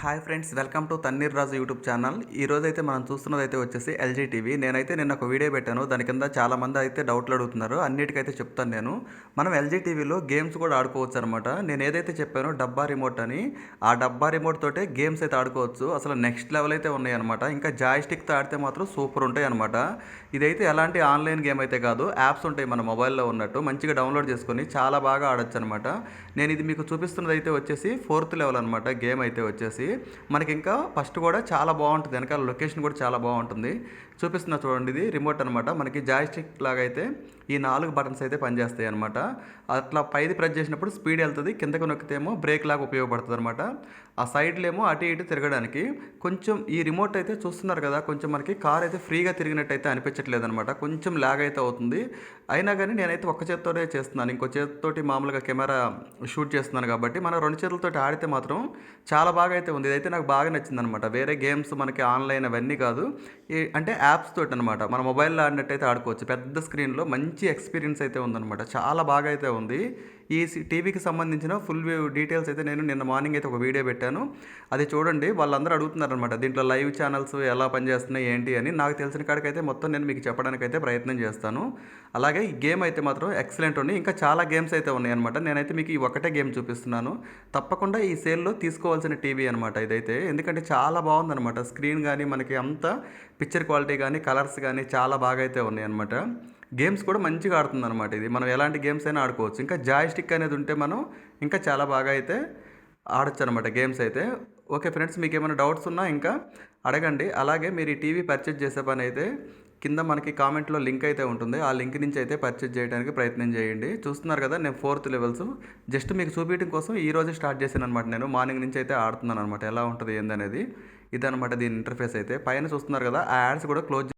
Hi friends welcome to Thanneer Raju YouTube channel. ఈ రోజు అయితే మనం చూస్తున్నది అయితే వచ్చేసి ఎల్జీ టీవీ. నేనైతే నిన్న ఒక వీడియో పెట్టాను. దాని కింద చాలామంది అయితే డౌట్లు అడుగుతున్నారు. అన్నిటికైతే చెప్తాను నేను. మనం ఎల్జీ టీవీలో గేమ్స్ కూడా ఆడుకోవచ్చు అనమాట నేను ఏదైతే చెప్పానో డబ్బా రిమోట్ అని ఆ డబ్బా రిమోట్ తోటే గేమ్స్ అయితే ఆడుకోవచ్చు. అసలు నెక్స్ట్ లెవెల్ అయితే ఉన్నాయి అనమాట ఇంకా జాయ్ స్టిక్తో ఆడితే మాత్రం సూపర్ ఉంటాయి అనమాట ఇదైతే ఎలాంటి ఆన్లైన్ గేమ్ అయితే కాదు. యాప్స్ ఉంటాయి మన మొబైల్లో ఉన్నట్టు. మంచిగా డౌన్లోడ్ చేసుకొని చాలా బాగా ఆడొచ్చు అనమాట నేను ఇది మీకు చూపిస్తున్నది అయితే వచ్చేసి ఫోర్త్ లెవెల్ అనమాట గేమ్ అయితే వచ్చేసి. మనకి ఇంకా ఫస్ట్ కూడా చాలా బాగుంటుంది. వెనకాల లొకేషన్ కూడా చాలా బాగుంటుంది. చూపిస్తున్నా చూడండి ఇది రిమోట్ అనమాట మనకి జాయిస్టిక్ లాగా అయితే ఈ నాలుగు బటన్స్ అయితే పనిచేస్తాయి అనమాట అట్లా పైది ప్రెస్ చేసినప్పుడు స్పీడ్ వెళ్తుంది. కిందకు నొక్కితేమో బ్రేక్ లాగా ఉపయోగపడుతుంది అనమాట ఆ సైడ్లేమో ఏమో అటు ఇటు తిరగడానికి కొంచెం ఈ రిమోట్ అయితే చూస్తున్నారు కదా కొంచెం మనకి కార్ అయితే ఫ్రీగా తిరిగినట్టు అయితే అనిపించట్లేదు అనమాట కొంచెం లాగ్ అయితే అవుతుంది. అయినా కానీ నేనైతే ఒక్క చేత్తోనే చేస్తున్నాను. ఇంకో చేతితోటి మామూలుగా కెమెరా షూట్ చేస్తున్నాను కాబట్టి మనం రెండు చేతులతో ఆడితే మాత్రం చాలా బాగా అయితే ఉంది. ఇదైతే నాకు బాగా నచ్చింది అనమాట వేరే గేమ్స్ మనకి ఆన్లైన్ అవన్నీ కాదు. ఈ అంటే యాప్స్ తోటి అనమాట మన మొబైల్లో ఆడినట్టయితే ఆడుకోవచ్చు. పెద్ద స్క్రీన్లో మంచి ఎక్స్పీరియన్స్ అయితే ఉందన్నమాట చాలా బాగా అయితే ఉంది. ఈ సి- టీవీకి సంబంధించిన ఫుల్ వ్యూ డీటెయిల్స్ అయితే నేను నిన్న మార్నింగ్ అయితే ఒక వీడియో పెట్టాను. అది చూడండి వాళ్ళందరూ అడుగుతున్నారు అనమాట దీంట్లో లైవ్ ఛానల్స్ ఎలా పనిచేస్తున్నాయి ఏంటి అని. నాకు తెలిసిన కాడికైతే మొత్తం నేను మీకు చెప్పడానికి అయితే ప్రయత్నం చేస్తాను. అలాగే ఈ గేమ్ అయితే మాత్రం ఎక్సలెంట్ ఉంది. ఇంకా చాలా గేమ్స్ అయితే ఉన్నాయన్నమాట. నేనైతే మీకు ఈ ఒకటే గేమ్ చూపిస్తున్నాను. తప్పకుండా ఈ సేల్లో తీసుకోవాల్సిన టీవీ అనమాట ఇదైతే. ఎందుకంటే చాలా బాగుందన్నమాట. స్క్రీన్ కానీ మనకి అంతా పిక్చర్ క్వాలిటీ కానీ కలర్స్ కానీ చాలా బాగా అయితే ఉన్నాయన్నమాట. గేమ్స్ కూడా మంచిగా ఆడుతుంది అనమాట ఇది. మనం ఎలాంటి గేమ్స్ అయినా ఆడుకోవచ్చు. ఇంకా జాయిస్టిక్ అనేది ఉంటే మనం ఇంకా చాలా బాగా అయితే ఆడొచ్చు అనమాట గేమ్స్ అయితే. ఓకే ఫ్రెండ్స్ మీకు ఏమైనా డౌట్స్ ఉన్నా ఇంకా అడగండి. అలాగే మీరు ఈ టీవీ పర్చేజ్ చేసే పని అయితే కింద మనకి కామెంట్లో లింక్ అయితే ఉంటుంది. ఆ లింక్ నుంచి అయితే పర్చేజ్ చేయడానికి ప్రయత్నం చేయండి. చూస్తున్నారు కదా నేను ఫోర్త్ లెవెల్స్. జస్ట్ మీకు చూపించడం కోసం ఈ రోజు స్టార్ట్ చేశాను అనమాట నేను. మార్నింగ్ నుంచి అయితే ఆడుతున్నాను అనమాట ఎలా ఉంటుంది ఏందనేది. ఇదనమాట దీని ఇంటర్ఫేస్ అయితే. పైన చూస్తున్నారు కదా ఆ యాడ్స్ కూడా క్లోజ్